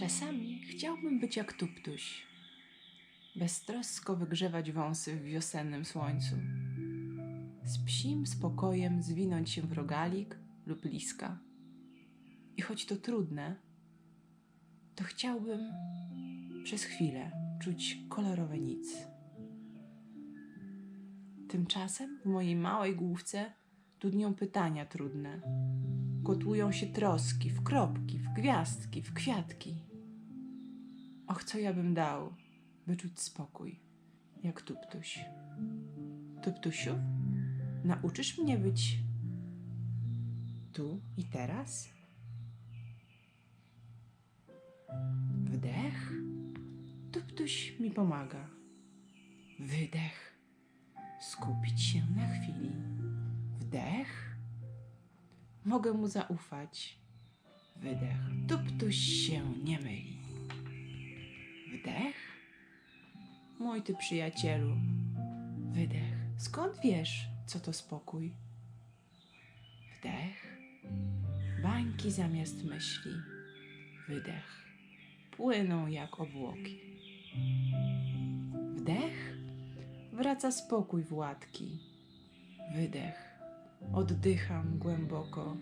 Czasami chciałbym być jak tuptuś. Beztrosko wygrzewać wąsy w wiosennym słońcu. Z psim spokojem zwinąć się w rogalik lub liska. I choć to trudne, to chciałbym przez chwilę czuć kolorowe nic. Tymczasem w mojej małej główce dudnią pytania trudne. Kotłują się troski w kropki, w gwiazdki, w kwiatki. Och, co ja bym dał, by czuć spokój, jak Tuptuś. Tuptusiu, nauczysz mnie być tu i teraz? Wdech. Tuptuś mi pomaga. Wydech. Skupić się na chwili. Wdech. Mogę mu zaufać. Wydech. Tuptuś się nie myli. Mój ty przyjacielu. Wydech. Skąd wiesz, co to spokój? Wdech. Bańki zamiast myśli. Wydech. Płyną jak obłoki. Wdech. Wraca spokój w łatki. Wydech. Oddycham głęboko.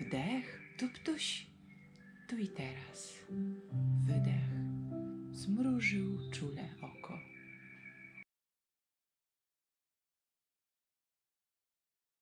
Wdech. Tuptuś. Tu i teraz. Wydech. Zmrużył czule